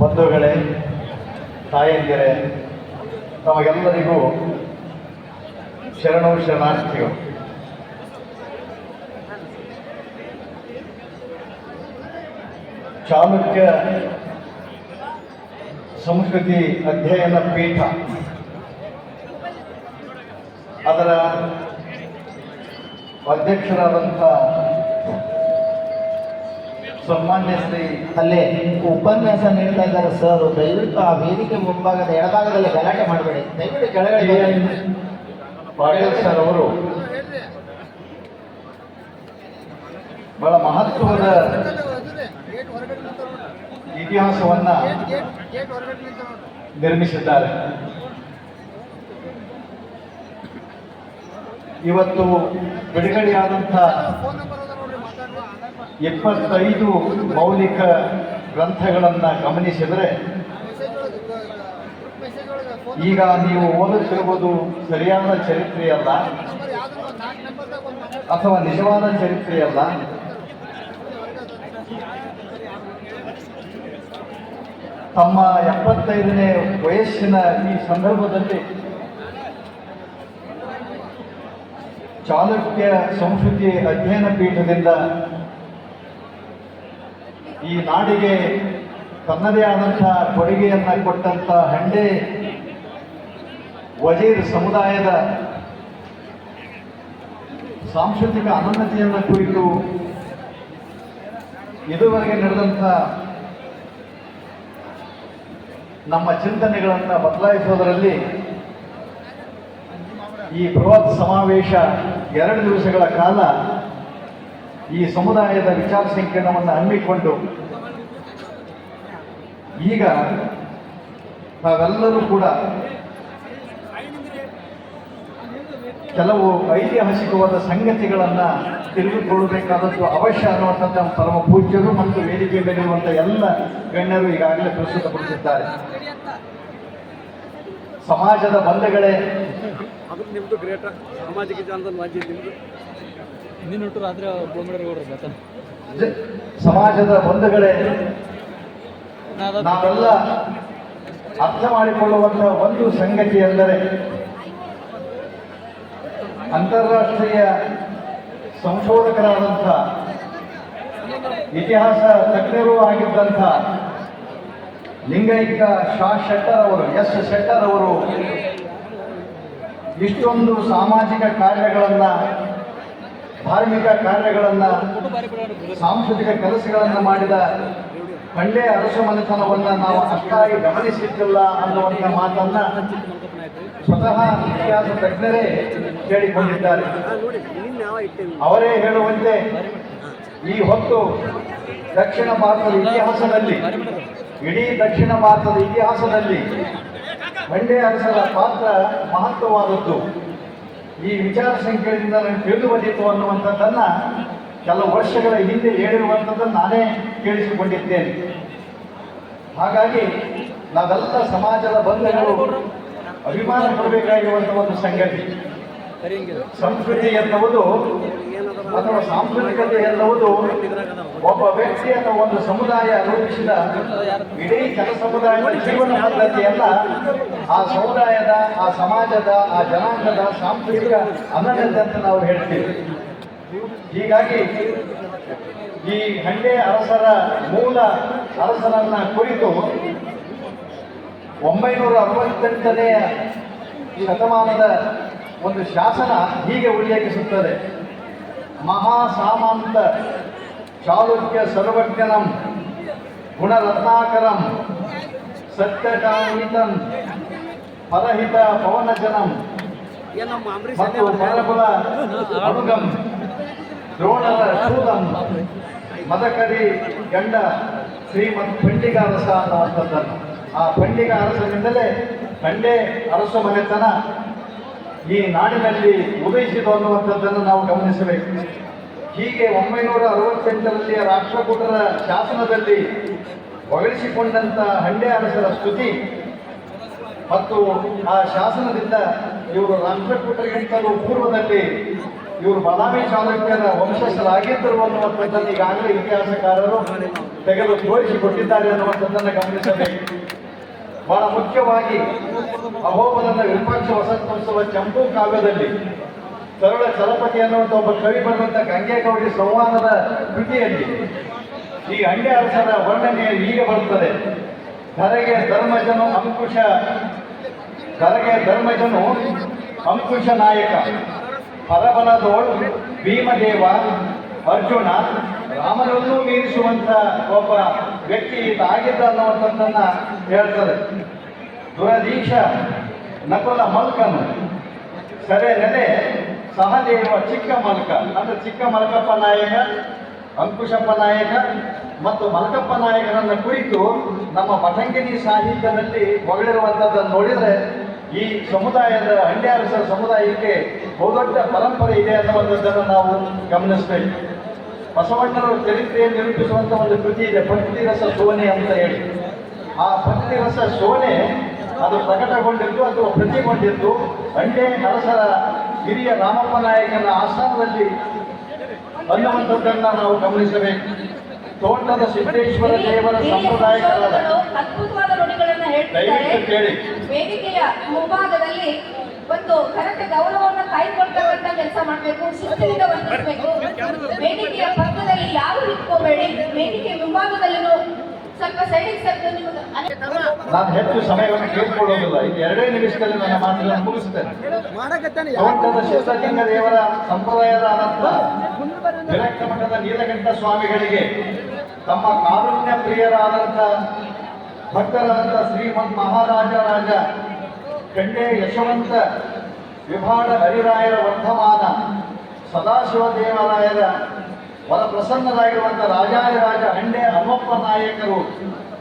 ಬಂಧುಗಳೇ ತಾಯಂದಿರೇ ತಮಗೆಲ್ಲರಿಗೂ ಶರಣು ಶರಣಾರ್ಥಿಗಳು. ಚಾಲುಕ್ಯ ಸಂಸ್ಕೃತಿ ಅಧ್ಯಯನ ಪೀಠ ಅದರ ಅಧ್ಯಕ್ಷರಾದಂಥ ಸನ್ಮಾನ್ಯ ಶ್ರೀ ಅಲ್ಲೇ ಉಪನ್ಯಾಸ ನೀಡ್ತಾ ಇದ್ದಾರೆ ಸರ್. ದಯವಿಟ್ಟು ಆ ವೇದಿಕೆ ಮುಂಭಾಗದ ಎಡಭಾಗದಲ್ಲಿ ಗಲಾಟೆ ಮಾಡಬೇಡಿ. ದಯವಿಟ್ಟು ಕೆಳಗಡೆ ಪಾಟೀಲ್ ಸರ್ ಅವರು ಬಹಳ ಮಹತ್ವದ ಇತಿಹಾಸವನ್ನ ನಿರ್ಮಿಸಿದ್ದಾರೆ. ಇವತ್ತು ಬಿಡುಗಡೆಯಾದಂಥ ಇಪ್ಪತ್ತೈದು ಮೌಲಿಕ ಗ್ರಂಥಗಳನ್ನು ಗಮನಿಸಿದರೆ ಈಗ ನೀವು ಓದುತ್ತಿರುವುದು ಸರಿಯಾದ ಚರಿತ್ರೆಯಲ್ಲ ಅಥವಾ ನಿಜವಾದ ಚರಿತ್ರೆಯಲ್ಲ ತಮ್ಮ ಎಪ್ಪತ್ತೈದನೇ ವಯಸ್ಸಿನ ಈ ಸಂದರ್ಭದಲ್ಲಿ ಚಾಲುಕ್ಯ ಸಂಸ್ಕೃತಿ ಅಧ್ಯಯನ ಪೀಠದಿಂದ ಈ ನಾಡಿಗೆ ತನ್ನದೇ ಆದಂಥ ಕೊಡುಗೆಯನ್ನು ಕೊಟ್ಟಂಥ ಹಂಡೆ ವಜೀರ್ ಸಮುದಾಯದ ಸಾಂಸ್ಕೃತಿಕ ಅನನ್ಯತೆಯನ್ನು ಕುರಿತು ಇದುವರೆಗೆ ನಡೆದಂಥ ನಮ್ಮ ಚಿಂತನೆಗಳನ್ನು ಬದಲಾಯಿಸುವುದರಲ್ಲಿ ಈ ಬೃಹತ್ ಸಮಾವೇಶ ಎರಡು ದಿವಸಗಳ ಕಾಲ ಈ ಸಮುದಾಯದ ವಿಚಾರ ಸಂಕಿರಣವನ್ನು ಹಮ್ಮಿಕೊಂಡು ಈಗ ನಾವೆಲ್ಲರೂ ಕೂಡ ಕೆಲವು ಐತಿಹಾಸಿಕವಾದ ಸಂಗತಿಗಳನ್ನು ತಿಳಿದುಕೊಳ್ಳಬೇಕಾದದ್ದು ಅವಶ್ಯ ಅನ್ನುವಂಥದ್ದು ನಮ್ಮ ಪರಮ ಪೂಜ್ಯರು ಮತ್ತು ವೇದಿಕೆ ಮೇಲಿರುವಂಥ ಎಲ್ಲ ಗಣ್ಯರು ಈಗಾಗಲೇ ಪ್ರಸ್ತುತಪಡಿಸಿದ್ದಾರೆ. ಸಮಾಜದ ಬಂಧಗಳೇ. ರಾತ್ರಿ ಸಮಾಜದ ಬಂಧುಗಳೇ ನಾವೆಲ್ಲ ಅರ್ಥ ಮಾಡಿಕೊಳ್ಳುವಂಥ ಒಂದು ಸಂಗತಿ ಎಂದರೆ ಅಂತಾರಾಷ್ಟ್ರೀಯ ಸಂಶೋಧಕರಾದಂಥ ಇತಿಹಾಸ ತಜ್ಞರೂ ಆಗಿದ್ದಂಥ ಲಿಂಗೈಕ್ಯ ಶಾ ಶೆಟ್ಟರ್ ಅವರು ಎಸ್ ಶೆಟ್ಟರ್ ಅವರು ಇಷ್ಟೊಂದು ಸಾಮಾಜಿಕ ಕಾರ್ಯಗಳನ್ನು ಧಾರ್ಮಿಕ ಕಾರ್ಯಗಳನ್ನು, ಸಾಂಸ್ಕೃತಿಕ ಕೆಲಸಗಳನ್ನು ಮಾಡಿದ ಹಳ್ಳಿಯ ಅರಸ ಮನೆತನವನ್ನು ನಾವು ಅಷ್ಟಾಗಿ ಗಮನಿಸಿದ್ದಿಲ್ಲ ಅನ್ನುವಂಥ ಮಾತನ್ನ ಸ್ವತಃ ಇತಿಹಾಸ ತಜ್ಞರೇ ಹೇಳಿಕೊಂಡಿದ್ದಾರೆ ಅವರೇ ಹೇಳುವಂತೆ ಈ ಹೊತ್ತು ದಕ್ಷಿಣ ಭಾರತದ ಇತಿಹಾಸದಲ್ಲಿ, ಇಡೀ ದಕ್ಷಿಣ ಭಾರತದ ಇತಿಹಾಸದಲ್ಲಿ ಬಂಡೆ ಅರಸರ ಪಾತ್ರ ಮಹತ್ವವಾದದ್ದು. ಈ ವಿಚಾರ ಸಂಖ್ಯೆಯಿಂದ ನನಗೆ ತಿಳಿದು ಬಂದಿತ್ತು ಅನ್ನುವಂಥದ್ದನ್ನು ಕೆಲವು ವರ್ಷಗಳ ಹಿಂದೆ ಹೇಳಿರುವಂಥದ್ದನ್ನು ನಾನೇ ಕೇಳಿಸಿಕೊಂಡಿದ್ದೇನೆ. ಹಾಗಾಗಿ ನಾವೆಲ್ಲ ಸಮಾಜದ ಬಂಧಗಳು ಅಭಿಮಾನ ಪಡಬೇಕಾಗಿರುವಂಥ ಒಂದು ಸಂಗತಿ. ಸಂಸ್ಕೃತಿ ಎನ್ನುವುದು ಅಥವಾ ಸಾಂಸ್ಕೃತಿಕತೆ ಎನ್ನುವುದು ಒಬ್ಬ ವ್ಯಕ್ತಿ ಅಥವಾ ಒಂದು ಸಮುದಾಯ ರೂಪಿಸಿದ ಇಡೀ ಜನ ಸಮುದಾಯದ ಜೀವನ ಪದ್ಧತಿಯಲ್ಲ ಆ ಸಮುದಾಯದ, ಆ ಸಮಾಜದ, ಆ ಜನಾಂಗದ ಸಾಂಸ್ಕೃತಿಕ ಅನನ್ಯತೆ ಅಂತ ನಾವು ಹೇಳ್ತೀವಿ. ಹೀಗಾಗಿ ಈ ಹಂಡೆ ಅರಸರ ಮೂಲ ಅರಸರನ್ನ ಕುರಿತು ಒಂಬೈನೂರ ಅರವತ್ತೆಂಟನೆಯ ಶತಮಾನದ ಒಂದು ಶಾಸನ ಹೀಗೆ ಉಲ್ಲೇಖಿಸುತ್ತದೆ. ಮಹಾಸಾಮಂತ ಚಾಲುಕ್ಯ ಸರ್ವಜ್ಞನಂ ಗುಣರತ್ನಾಕರಂ ಸತ್ಯಕಾಮಿತಂ ಪರಹಿತ ಪವನಜನಂ ಮತ್ತು ಪರಬಲ ಅನುಗಂ ದ್ರೋಣರ ಶೂಲಂ ಮದಕರಿ ಗಂಡ ಶ್ರೀಮತ್ ಪಂಡಿಗ ಅರಸ ಅನ್ನುವಂಥದ್ದನ್ನು ಆ ಪಂಡಿಗ ಅರಸನಿಂದಲೇ ಪಂಡೆ ಅರಸ ಮನೆತನ ಈ ನಾಡಿನಲ್ಲಿ ಉದಯಿಸಿತು ಅನ್ನುವಂಥದ್ದನ್ನು ನಾವು ಗಮನಿಸಬೇಕು. ಹೀಗೆ ಒಂಬೈನೂರ ಅರವತ್ತೆಂಟರಲ್ಲಿ ರಾಷ್ಟ್ರಕೂಟರ ಶಾಸನದಲ್ಲಿ ಹೊಗಳಿಸಿಕೊಂಡಂಥ ಹಂಡೆ ಅರಸರ ಸ್ತುತಿ ಮತ್ತು ಆ ಶಾಸನದಿಂದ ಇವರು ರಾಷ್ಟ್ರಕೂಟರಿಗಿಂತಲೂ ಪೂರ್ವದಲ್ಲಿ ಇವರು ಬಾದಾಮಿ ಚಾಲುಕ್ಯರ ವಂಶಸ್ಥರಾಗಿದ್ದರು ಅನ್ನುವಂಥದ್ದನ್ನು ಈಗಾಗಲೇ ಇತಿಹಾಸಕಾರರು ತೆಗೆದು ತೋರಿಸಿಕೊಟ್ಟಿದ್ದಾರೆ ಅನ್ನುವಂಥದ್ದನ್ನು ಗಮನಿಸಬೇಕು. ಬಹಳ ಮುಖ್ಯವಾಗಿ ಅಹೋಬಲನ ವಿಪಕ್ಷ ವಸಂತೋತ್ಸವ ಚಂಪು ಕಾವ್ಯದಲ್ಲಿ ಸರಳ ಚಲಪತಿ ಅನ್ನುವಂಥ ಒಬ್ಬ ಕವಿ ಬರೆದಂಥ ಗಂಗೆಗೌಡಿ ಸಂವಾದದ ಕೃತಿಯಲ್ಲಿ ಈ ಹಂಡೆ ಅರಸರ ವರ್ಣನೆ ಈಗ ಬರುತ್ತದೆ. ಧರೆಗೆ ಧರ್ಮಜನು ಅಂಕುಶ, ಧರೆಗೆ ಧರ್ಮಜನು ಅಂಕುಶ ನಾಯಕ, ಪರಬಲದೋಳು ಭೀಮದೇವ, ಅರ್ಜುನ, ರಾಮನನ್ನೂ ಮೀರಿಸುವಂಥ ಒಬ್ಬ ವ್ಯಕ್ತಿ ಆಗಿದ್ದ ಅನ್ನುವಂಥದ್ದನ್ನ ಹೇಳ್ತಾರೆ. ದುರದೀಕ್ಷ ನಕುಲ ಮಲ್ಕನು ಸರೇ ನೆಲೆ ಸಹದೇವ ಚಿಕ್ಕ ಮಲ್ಕ. ಅಂದ್ರೆ ಚಿಕ್ಕ ಮಲ್ಕಪ್ಪ ನಾಯಕ, ಅಂಕುಶಪ್ಪ ನಾಯಕ ಮತ್ತು ಮಲ್ಕಪ್ಪ ನಾಯಕರನ್ನ ಕುರಿತು ನಮ್ಮ ಪಟಂಗಿನಿ ಸಾಹಿತ್ಯದಲ್ಲಿ ಹೊಗಳಿರುವಂಥದ್ದನ್ನು ನೋಡಿದರೆ ಈ ಸಮುದಾಯದ ಹಂಡ್ಯಾರಸರ ಸಮುದಾಯಕ್ಕೆ ಬಹುದೊಡ್ಡ ಪರಂಪರೆ ಇದೆ ಅನ್ನುವಂಥದ್ದನ್ನು ನಾವು ಗಮನಿಸಬೇಕು. ಬಸವಣ್ಣನವರ ಚರಿತ್ರೆಯನ್ನು ನಿರೂಪಿಸುವಂಥ ಒಂದು ಕೃತಿ ಇದೆ ಭಕ್ತಿ ರಸ ಸೋನೆ ಅಂತ ಹೇಳಿ. ಆ ಭಕ್ತಿ ರಸ ಸೋನೆ ಅದು ಪ್ರಕಟಗೊಂಡಿದ್ದು ಅಥವಾ ಪ್ರತಿಗೊಂಡಿದ್ದು ಅಂಡೆ ನರಸರ ಹಿರಿಯ ರಾಮಪ್ಪ ನಾಯಕನ ಆಸ್ಥಾನದಲ್ಲಿ ಬಂದವಂಥದ್ದನ್ನ ನಾವು ಗಮನಿಸಬೇಕು. ತೋಟದ ಸಿದ್ದೇಶ್ವರ ದೇವರ ದಯವಿಟ್ಟು ಕೇಳಿ. ವೇದಿಕೆಯ ಮುಂಭಾಗದಲ್ಲಿ ಒಂದು ಕರೆಕ್ಟ್ ಗೌರವವನ್ನು ಕಾಯ್ಕೊಳ್ತಕ್ಕಂಥ ಕೆಲಸ ಮಾಡಬೇಕು. ಶಿಸ್ತಿನಿಂದ ವರ್ತಿಸಬೇಕು ವೇದಿಕೆಯ ಪಕ್ಕದಲ್ಲಿ ಯಾರು ನಿಂತ್ಕೋಬೇಡಿ? ವೇದಿಕೆ ಮುಂಭಾಗದಲ್ಲಿನೂ ಸ್ವಲ್ಪ ಸೈಡಿಗೆ ಸರಿದು ನಿಮಗೆ ನಾನು ಹೆಚ್ಚು ಸಮಯವನ್ನು ಕೇಳಿಕೊಳ್ಳೋದಿಲ್ಲ ಇದು ಎರಡೇ ನಿಮಿಷದಲ್ಲಿ ನನ್ನ ಮಾತುಗಳನ್ನು ಮುಗಿಸುತ್ತೇನೆ ತೋಟದ ಶಿವಲಿಂಗ ದೇವರ ಸಂಪ್ರದಾಯದ ಅನಂತರ ವಿರಕ್ತ ಮಠದ ನೀಲಕಂಠ ಸ್ವಾಮಿಗಳಿಗೆ ತಮ್ಮ ಕಾರುಣ್ಯ ಪ್ರಿಯರಾದಂಥ ಭಕ್ತರಾದಂಥ ಶ್ರೀಮಂತ ಮಹಾರಾಜ ರಾಜ ಖಂಡೆ ಯಶವಂತ ವಿಭಾಡ ಹರಿರಾಯರ ವರ್ಧಮಾನ ಸದಾಶಿವ ದೇವರಾಯರ ವರ ಪ್ರಸನ್ನರಾಗಿರುವಂಥ ರಾಜಾದಿರಾಜ ಹಂಡೆ ಹನುಮಪ್ಪ ನಾಯಕರು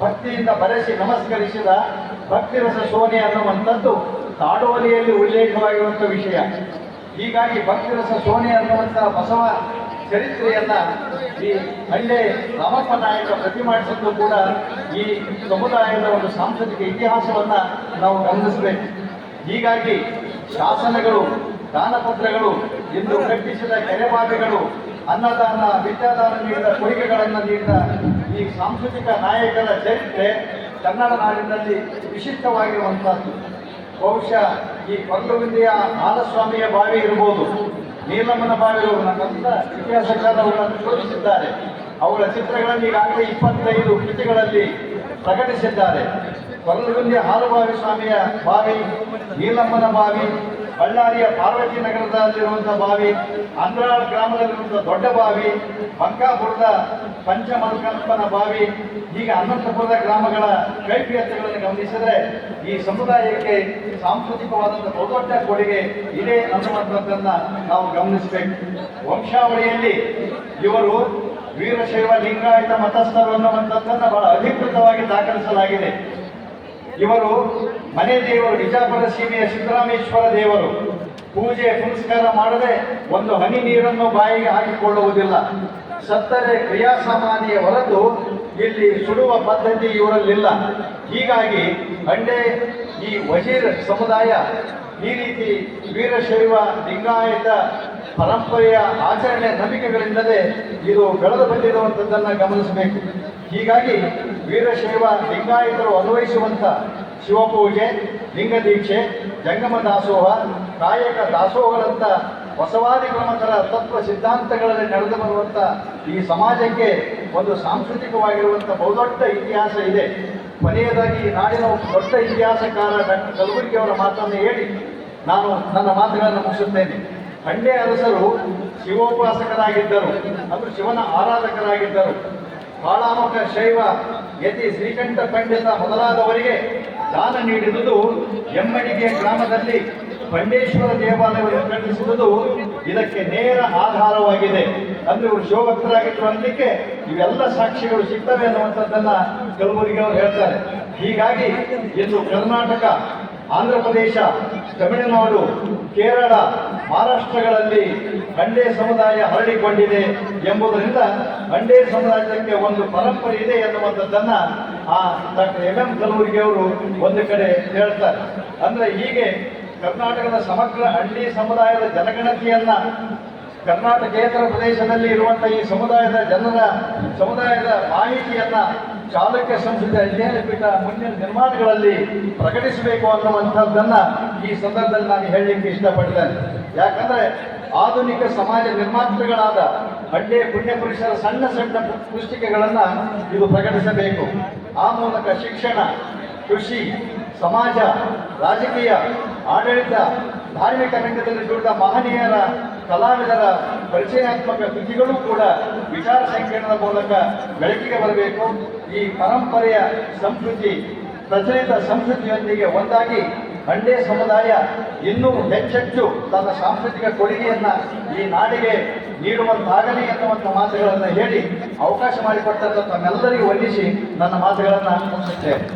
ಭಕ್ತಿಯಿಂದ ಬರೆಸಿ ನಮಸ್ಕರಿಸಿದ ಭಕ್ತಿರಸ ಸೋನೆ ಅನ್ನುವಂಥದ್ದು ತಾಡೋಲಿಯಲ್ಲಿ ಉಲ್ಲೇಖವಾಗಿರುವಂಥ ವಿಷಯ. ಹೀಗಾಗಿ ಭಕ್ತಿರಸ ಸೋನೆ ಅನ್ನುವಂಥ ಬಸವ ಚರಿತ್ರೆಯನ್ನ ಈ ಹಳ್ಳಿ ರಾಮಪ್ಪ ನಾಯಕ ಪ್ರತಿಮಾಡಿಸಿದ್ದು ಕೂಡ ಈ ಸಮುದಾಯದ ಒಂದು ಸಾಂಸ್ಕೃತಿಕ ಇತಿಹಾಸವನ್ನ ನಾವು ಗಮನಿಸಬೇಕು. ಹೀಗಾಗಿ ಶಾಸನಗಳು, ದಾನಪತ್ರಗಳು ಇಂದು ಕಟ್ಟಿಸಿದ ಕೆರೆಬಾವಿಗಳು ಅನ್ನದಾನ ವಿದ್ಯಾದಾನ ನೀಡಿದ ಕೊಡುಗೆಗಳನ್ನು ನೀಡಿದ ಈ ಸಾಂಸ್ಕೃತಿಕ ನಾಯಕರ ಚರಿತ್ರೆ ಕನ್ನಡ ನಾಡಿನಲ್ಲಿ ವಿಶಿಷ್ಟವಾಗಿರುವಂಥದ್ದು. ಬಹುಶಃ ಈ ಕೊಂಡಗುಂದಿಯ ಆಲಸ್ವಾಮಿಯ ಬಾವಿ ಇರಬಹುದು ನೀಲಮ್ಮನ ಬಾವಿಗಳು ಇತಿಹಾಸಕಾರ ಅವರನ್ನು ತೋರಿಸಿದ್ದಾರೆ. ಅವರ ಚಿತ್ರಗಳನ್ನು ಈಗಾಗಲೇ ಇಪ್ಪತ್ತೈದು ಕೃತಿಗಳಲ್ಲಿ ಪ್ರಕಟಿಸಿದ್ದಾರೆ. ಕೊರಲಗುಂದಿಯ ಹಾಲುಬಾವಿ ಸ್ವಾಮಿಯ ಬಾವಿ, ನೀಲಮ್ಮನ ಬಾವಿ, ಬಳ್ಳಾರಿಯ ಪಾರ್ವತಿ ನಗರದಲ್ಲಿರುವಂಥ ಬಾವಿ ಅಂದ್ರಾಳ್ ಗ್ರಾಮದಲ್ಲಿರುವಂಥ ದೊಡ್ಡ ಬಾವಿ, ಬಂಕಾಪುರದ ಪಂಚಮಲ್ಕಲ್ಪನ ಬಾವಿ ಈಗ ಅನಂತಪುರದ ಗ್ರಾಮಗಳ ಕೈಪಿಯತ್ತೆಗಳನ್ನು ಗಮನಿಸಿದರೆ ಈ ಸಮುದಾಯಕ್ಕೆ ಸಾಂಸ್ಕೃತಿಕವಾದಂಥ ಬಹುದೊಡ್ಡ ಕೊಡುಗೆ ಇದೆ ಅನ್ನುವಂಥದ್ದನ್ನ ನಾವು ಗಮನಿಸಬೇಕು. ವಂಶಾವಳಿಯಲ್ಲಿ ಇವರು ವೀರಶೈವ ಲಿಂಗಾಯತ ಮತಸ್ಥರು ಅನ್ನುವಂಥದ್ದನ್ನು ಬಹಳ ಅಧಿಕೃತವಾಗಿ ದಾಖಲಿಸಲಾಗಿದೆ. ಇವರು ಮನೆ ದೇವರು ಬಿಜಾಪುರ ಸೀಮೆಯ ಸಿದ್ದರಾಮೇಶ್ವರ ದೇವರು. ಪೂಜೆ, ಪುನಸ್ಕಾರ ಮಾಡದೆ ಒಂದು ಹನಿ ನೀರನ್ನು ಬಾಯಿಗೆ ಹಾಕಿಕೊಳ್ಳುವುದಿಲ್ಲ. ಸತ್ತರೆ ಕ್ರಿಯಾ ಸಮಾಧಿಯ ಹೊರತು ಇಲ್ಲಿ ಸುಡುವ ಪದ್ಧತಿ ಇವರಲ್ಲಿಲ್ಲ. ಹೀಗಾಗಿ ಹಂಡೆ ಈ ವಜೀರ್ ಸಮುದಾಯ ಈ ರೀತಿ ವೀರಶೈವ ಲಿಂಗಾಯತ ಪರಂಪರೆಯ ಆಚರಣೆ ನಂಬಿಕೆಗಳಿಲ್ಲದೆ ಇದು ಬೆಳೆದು ಬಂದಿರುವಂಥದ್ದನ್ನು ಗಮನಿಸಬೇಕು. ಹೀಗಾಗಿ ವೀರಶೈವ ಲಿಂಗಾಯತರು ಅನ್ವಯಿಸುವಂಥ ಶಿವಪೂಜೆ, ಲಿಂಗ ದೀಕ್ಷೆ, ಜಂಗಮ ದಾಸೋಹ, ಕಾಯಕ ದಾಸೋಹಗಳಂತ ಬಸವಾದಿ ಕ್ರಮಕರ ತತ್ವ ಸಿದ್ಧಾಂತಗಳಲ್ಲಿ ನಡೆದು ಬರುವಂಥ ಈ ಸಮಾಜಕ್ಕೆ ಒಂದು ಸಾಂಸ್ಕೃತಿಕವಾಗಿರುವಂಥ ಬಹುದೊಡ್ಡ ಇತಿಹಾಸ ಇದೆ. ಕೊನೆಯದಾಗಿ ನಾಡಿನ ದೊಡ್ಡ ಇತಿಹಾಸಕಾರ ಡಾಕ್ಟರ್ ಕಲಬುರ್ಗಿ ಅವರ ಮಾತನ್ನು ಹೇಳಿ ನಾನು ನನ್ನ ಮಾತುಗಳನ್ನು ಮುಗಿಸುತ್ತೇನೆ. ಹಂಡೆ ಅರಸರು ಶಿವೋಪಾಸಕರಾಗಿದ್ದರು. ಅದು ಶಿವನ ಆರಾಧಕರಾಗಿದ್ದರು. ಕಾಳಾಮುಖ ಶೈವ ಯತಿ ಶ್ರೀಕಂಠ ಪಂಡಿತ ಮೊದಲಾದವರಿಗೆ ದಾನ ನೀಡಿದುದು, ಎಮ್ಮಡಿಗೆ ಗ್ರಾಮದಲ್ಲಿ ಪಂಡೇಶ್ವರ ದೇವಾಲಯವನ್ನು ಕಟ್ಟಿಸಿದುದು ಇದಕ್ಕೆ ನೇರ ಆಧಾರವಾಗಿದೆ. ಅಂದ್ರೆ ಇವರು ಶಿವಭಕ್ತರಾಗಿದ್ರು ಅನ್ನಲಿಕ್ಕೆ ಇವೆಲ್ಲ ಸಾಕ್ಷಿಗಳು ಸಿಗ್ತವೆ ಅನ್ನುವಂಥದ್ದನ್ನ ಕಲಬುರಗಿ ಅವರು ಹೇಳ್ತಾರೆ. ಹೀಗಾಗಿ ಇಂದು ಕರ್ನಾಟಕ, ಆಂಧ್ರ ಪ್ರದೇಶ, ತಮಿಳುನಾಡು, ಕೇರಳ ಮಹಾರಾಷ್ಟ್ರಗಳಲ್ಲಿ ಬಂಡೆ ಸಮುದಾಯ ಹರಡಿಕೊಂಡಿದೆ ಎಂಬುದರಿಂದ ಬಂಡೆ ಸಮುದಾಯಕ್ಕೆ ಒಂದು ಪರಂಪರೆ ಇದೆ ಎನ್ನುವಂಥದ್ದನ್ನು ಆ ಡಾಕ್ಟರ್ ಎಂ ಎಂ ಕಲಬುರ್ಗಿ ಅವರು ಒಂದು ಕಡೆ ಹೇಳ್ತಾರೆ. ಅಂದರೆ ಹೀಗೆ ಕರ್ನಾಟಕದ ಸಮಗ್ರ ಹಳ್ಳಿ ಸಮುದಾಯದ ಜನಗಣತಿಯನ್ನ ಕರ್ನಾಟಕೇತರ ಪ್ರದೇಶದಲ್ಲಿ ಇರುವಂಥ ಈ ಸಮುದಾಯದ ಜನರ ಸಮುದಾಯದ ಮಾಹಿತಿಯನ್ನ ಚಾಲುಕ್ಯ ಸಂಸ್ಕೃತಿ ಅಧ್ಯಯನ ಪೀಠ ಮುಂದಿನ ನಿರ್ಮಾಣಗಳಲ್ಲಿ ಪ್ರಕಟಿಸಬೇಕು ಅನ್ನುವಂಥದ್ದನ್ನು ಈ ಸಂದರ್ಭದಲ್ಲಿ ನಾನು ಹೇಳಲಿಕ್ಕೆ ಇಷ್ಟಪಡ್ತೇನೆ. ಯಾಕಂದ್ರೆ ಆಧುನಿಕ ಸಮಾಜ ನಿರ್ಮಾತೃಗಳಾದ ಹಳ್ಳಿಯ ಪುಣ್ಯ ಪುರುಷರ ಸಣ್ಣ ಸಣ್ಣ ಪುಸ್ತಿಕೆಗಳನ್ನ ಇದು ಪ್ರಕಟಿಸಬೇಕು. ಆ ಮೂಲಕ ಶಿಕ್ಷಣ, ಕೃಷಿ, ಸಮಾಜ, ರಾಜಕೀಯ, ಆಡಳಿತ, ಧಾರ್ಮಿಕ ರಂಗದಲ್ಲಿ ದುಡಿದ ಮಹನೀಯರ, ಕಲಾವಿದರ ಪರಿಚಯಾತ್ಮಕ ಕೃತಿಗಳು ಕೂಡ ವಿಚಾರ ಸಂಕಿರಣದ ಮೂಲಕ ಬೆಳಕಿಗೆ ಬರಬೇಕು. ಈ ಪರಂಪರೆಯ ಸಂಸ್ಕೃತಿ, ಪ್ರಚಲಿತ ಸಂಸ್ಕೃತಿಯೊಂದಿಗೆ ಒಂದಾಗಿ ಬಂಡೆ ಸಮುದಾಯ ಇನ್ನೂ ಹೆಚ್ಚೆಚ್ಚು ತನ್ನ ಸಾಂಸ್ಕೃತಿಕ ಕೊಡುಗೆಯನ್ನ ಈ ನಾಡಿಗೆ ನೀಡುವಂತಾಗಲಿ ಎನ್ನುವಂಥ ಮಾತುಗಳನ್ನು ಹೇಳಿ ಅವಕಾಶ ಮಾಡಿಕೊಟ್ಟಂತ ತಮ್ಮೆಲ್ಲರಿಗೂ ವಂದಿಸಿ ನನ್ನ ಮಾತುಗಳನ್ನು ಮುಗಿಸುತ್ತೇನೆ.